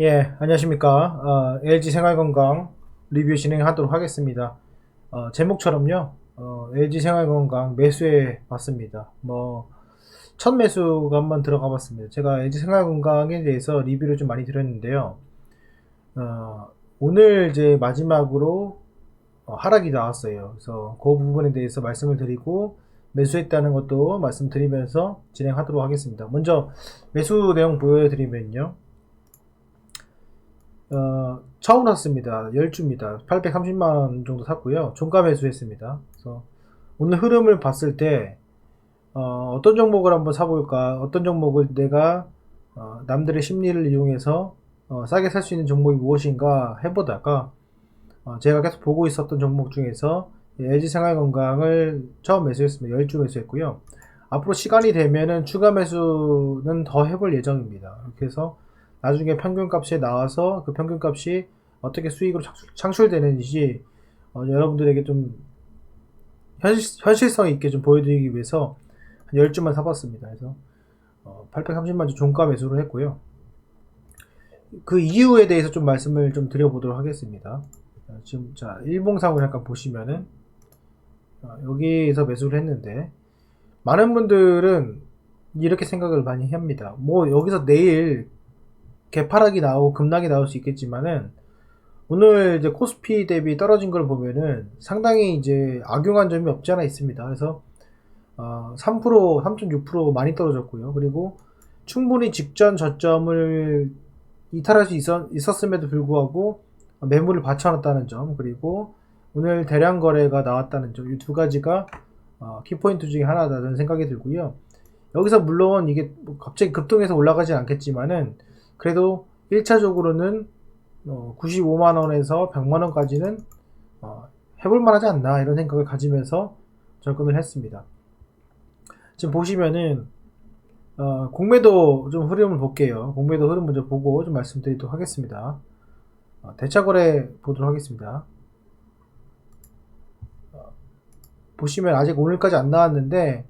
예, 안녕하십니까. 어, LG 생활건강 리뷰 진행하도록 하겠습니다. 어, 제목처럼요, 어, LG 생활건강 매수해 봤습니다. 뭐, 첫 매수가 한번 들어가 봤습니다. 제가 LG 생활건강에 대해서 리뷰를 좀 많이 드렸는데요. 어, 오늘 이제 마지막으로 어, 하락이 나왔어요. 그래서 그 부분에 대해서 말씀을 드리고, 매수했다는 것도 말씀드리면서 진행하도록 하겠습니다. 먼저 매수 내용 보여드리면요. 어, 처음 샀습니다. 10주입니다. 830만원 정도 샀고요. 종가 매수했습니다. 그래서 오늘 흐름을 봤을 때, 어, 떤 종목을 한번 사볼까, 어떤 종목을 내가, 어, 남들의 심리를 이용해서, 어, 싸게 살 수 있는 종목이 무엇인가 해보다가, 어, 제가 계속 보고 있었던 종목 중에서, LG 생활건강을 처음 매수했습니다. 10주 매수했고요. 앞으로 시간이 되면은 추가 매수는 더 해볼 예정입니다. 이렇게 해서, 나중에 평균값에 나와서 그 평균값이 어떻게 수익으로 창출, 되는지 어, 여러분들에게 좀 현실, 현실성 있게 좀 보여드리기 위해서 한 10주만 사봤습니다. 그래서 어, 830만 주 종가 매수를 했고요. 그 이유에 대해서 좀 말씀을 좀 드려보도록 하겠습니다. 어, 지금 자 일봉상을 잠깐 보시면은 어, 여기에서 매수를 했는데 많은 분들은 이렇게 생각을 많이 합니다. 뭐 여기서 내일 개파락이 나오고 급락이 나올 수 있겠지만은 오늘 이제 코스피 대비 떨어진 걸 보면은 상당히 이제 악용한 점이 없지 않아 있습니다. 그래서 어, 3% 3.6% 많이 떨어졌고요. 그리고 충분히 직전 저점을 이탈할 수 있었, 있었음에도 불구하고 매물을 받쳐놨다는 점 그리고 오늘 대량 거래가 나왔다는 점 이 두 가지가 어, 키포인트 중에 하나다 저는 생각이 들고요. 여기서 물론 이게 뭐 갑자기 급등해서 올라가진 않겠지만은 그래도 1차적으로는 어, 95만원에서 100만원까지는 어, 해볼만 하지 않나 이런 생각을 가지면서 접근을 했습니다. 지금 보시면은 어, 공매도 좀 흐름을 볼게요. 공매도 흐름 먼저 보고 좀 말씀드리도록 하겠습니다. 어, 대차거래 보도록 하겠습니다. 어, 보시면 아직 오늘까지 안 나왔는데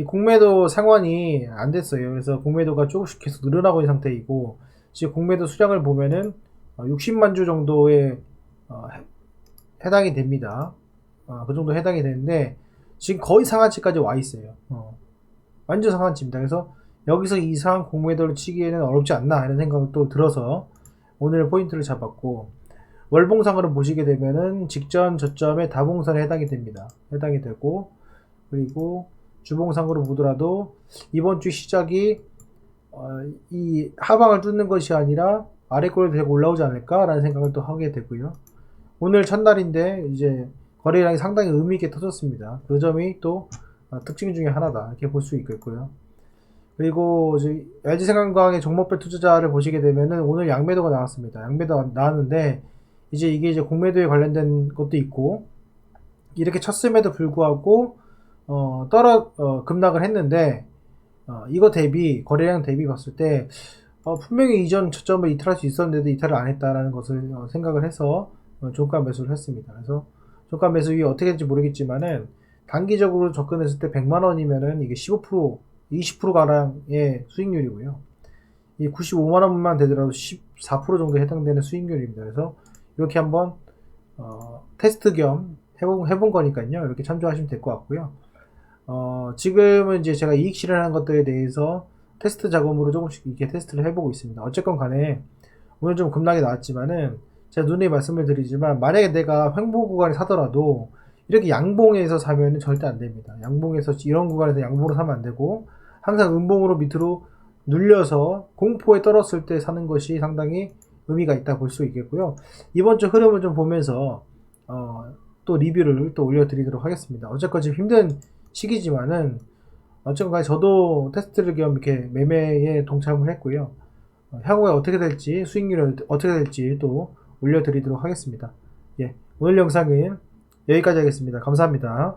이 공매도 상환이 안 됐어요. 그래서 공매도가 조금씩 계속 늘어나고 있는 상태이고 지금 공매도 수량을 보면은 60만 어, 주 정도에 어, 해당이 됩니다. 어, 그 정도 해당이 되는데 지금 거의 상한치까지 와 있어요. 완전 상한치입니다. 그래서 여기서 이상 공매도를 치기에는 어렵지 않나 이런 생각도 들어서 오늘 포인트를 잡았고 월봉상으로 보시게 되면은 직전 저점에 다봉선에 해당이 됩니다. 해당이 되고 그리고 주봉상으로 보더라도 이번 주 시작이 어, 이 하방을 뚫는 것이 아니라 아래꼴을 대고 올라오지 않을까라는 생각을 또 하게 되고요. 오늘 첫날인데 이제 거래량이 상당히 의미 있게 터졌습니다. 그 점이 또 어, 특징 중에 하나다 이렇게 볼 수 있겠고요. 그리고 이제 LG생활건강의 종목별 투자자를 보시게 되면은 오늘 양매도가 나왔습니다. 양매도 나왔는데 이제 이게 이제 공매도에 관련된 것도 있고 이렇게 쳤음에도 불구하고 어, 떨어 어, 급락을 했는데 어, 이거 대비 거래량 대비 봤을 때 어, 분명히 이전 저점을 이탈할 수 있었는데도 이탈을 안 했다라는 것을 어, 생각을 해서 어, 종가 매수를 했습니다. 그래서 종가 매수 이 어떻게 될지 모르겠지만은 단기적으로 접근했을 때 100만 원이면은 이게 15% 20% 가량의 수익률이고요. 이 95만 원만 되더라도 14% 정도 해당되는 수익률입니다. 그래서 이렇게 한번 어, 테스트 겸 해본, 해본 거니까요. 이렇게 참조하시면 될 것 같고요. 어, 지금은 이제 제가 이익 실현하는 것들에 대해서 테스트 작업으로 조금씩 이렇게 테스트를 해보고 있습니다. 어쨌건 간에 오늘 좀 급락이 나왔지만은 제가 눈에 말씀을 드리지만 만약에 내가 횡보 구간에 사더라도 이렇게 양봉에서 사면은 절대 안 됩니다. 양봉에서 이런 구간에서 양봉으로 사면 안 되고 항상 음봉으로 밑으로 눌려서 공포에 떨었을 때 사는 것이 상당히 의미가 있다 볼 수 있겠고요. 이번 주 흐름을 좀 보면서 어, 또 리뷰를 또 올려드리도록 하겠습니다. 어쨌건 지금 힘든 시기지만은 어쨌건 간에 저도 테스트를 겸 이렇게 매매에 동참을 했고요. 어, 향후에 어떻게 될지 수익률이 어떻게 될지 또 올려드리도록 하겠습니다. 예, 오늘 영상은 여기까지 하겠습니다. 감사합니다.